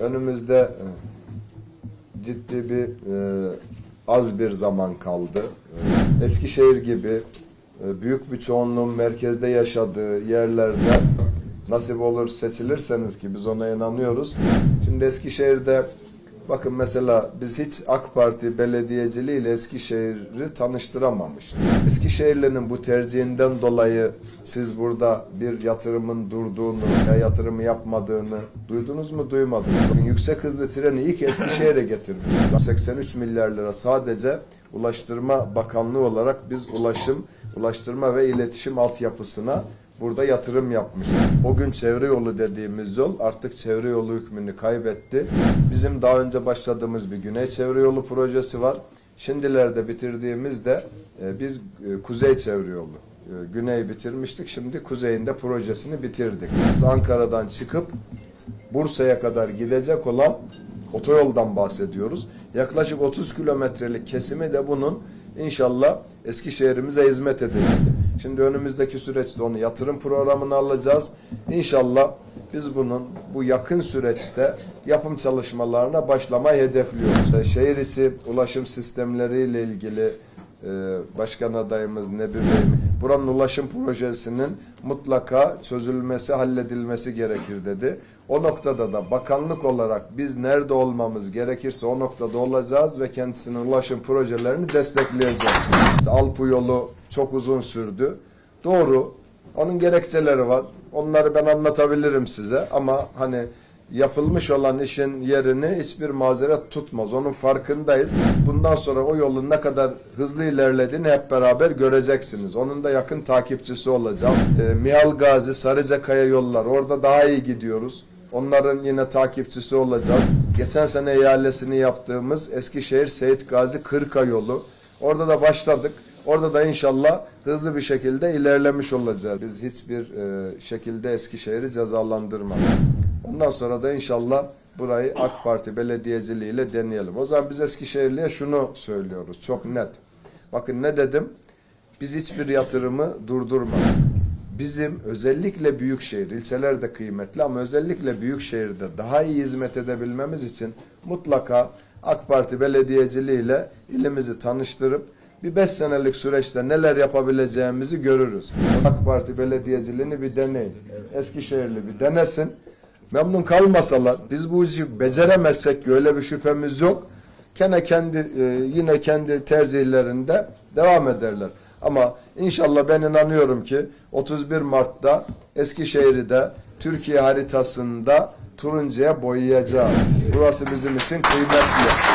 Önümüzde e, ciddi bir e, az bir zaman kaldı. E, Eskişehir gibi e, büyük bir çoğunluğun merkezde yaşadığı yerlerde nasip olur seçilirseniz ki biz ona inanıyoruz. Şimdi Eskişehir'de bakın mesela biz hiç AK Parti belediyeciliği ile Eskişehir'i tanıştıramamışız. Eskişehirli'nin bu tercihinden dolayı siz burada bir yatırımın durduğunu ya yatırımı yapmadığını duydunuz mu duymadınız? Bugün yüksek hızlı treni ilk Eskişehir'e getirmiş. 83 milyar lira sadece Ulaştırma Bakanlığı olarak biz ulaşım, ulaştırma ve iletişim altyapısına burada yatırım yapmışız. O gün çevre yolu dediğimiz yol artık çevre yolu hükmünü kaybetti. Bizim daha önce başladığımız bir güney çevre yolu projesi var. Şimdilerde bitirdiğimizde e, bir e, kuzey çevre yolu. E, Güney bitirmiştik. Şimdi kuzeyinde projesini bitirdik. Ankara'dan çıkıp Bursa'ya kadar gidecek olan otoyoldan bahsediyoruz. Yaklaşık 30 kilometrelik kesimi de bunun inşallah Eskişehir'imize hizmet edecek. Şimdi önümüzdeki süreçte onu yatırım programına alacağız. İnşallah biz bunun bu yakın süreçte yapım çalışmalarına başlamayı hedefliyoruz. Şehir içi ulaşım sistemleriyle ilgili e, Başkan adayımız Nebi Bey, buranın ulaşım projesinin mutlaka çözülmesi, halledilmesi gerekir dedi. O noktada da bakanlık olarak biz nerede olmamız gerekirse o noktada olacağız ve kendisinin ulaşım projelerini destekleyeceğiz. İşte Alpu yolu çok uzun sürdü. Doğru. Onun gerekçeleri var. Onları ben anlatabilirim size ama hani yapılmış olan işin yerini hiçbir mazeret tutmaz. Onun farkındayız. Bundan sonra o yolun ne kadar hızlı ilerlediğini hep beraber göreceksiniz. Onun da yakın takipçisi olacağım. Ee, Mihal Gazi, Sarıcakaya yollar. Orada daha iyi gidiyoruz. Onların yine takipçisi olacağız. Geçen sene ihalesini yaptığımız Eskişehir Seyit Gazi Kırka yolu. Orada da başladık. Orada da inşallah hızlı bir şekilde ilerlemiş olacağız. Biz hiçbir e, şekilde Eskişehir'i cezalandırmadık. Ondan sonra da inşallah burayı AK Parti belediyeciliğiyle deneyelim. O zaman biz Eskişehirli'ye şunu söylüyoruz çok net. Bakın ne dedim? Biz hiçbir yatırımı durdurmadık. Bizim özellikle büyük şehir, ilçeler de kıymetli ama özellikle büyük şehirde daha iyi hizmet edebilmemiz için mutlaka AK Parti belediyeciliğiyle ilimizi tanıştırıp bir beş senelik süreçte neler yapabileceğimizi görürüz. AK Parti belediyeciliğini bir deneyin. Eskişehirli bir denesin. Memnun kalmasalar, biz bu işi beceremezsek öyle bir şüphemiz yok. Gene kendi e, yine kendi tercihlerinde devam ederler. Ama inşallah ben inanıyorum ki 31 Mart'ta Eskişehir'i de Türkiye haritasında turuncuya boyayacağız. Burası bizim için kıymetli.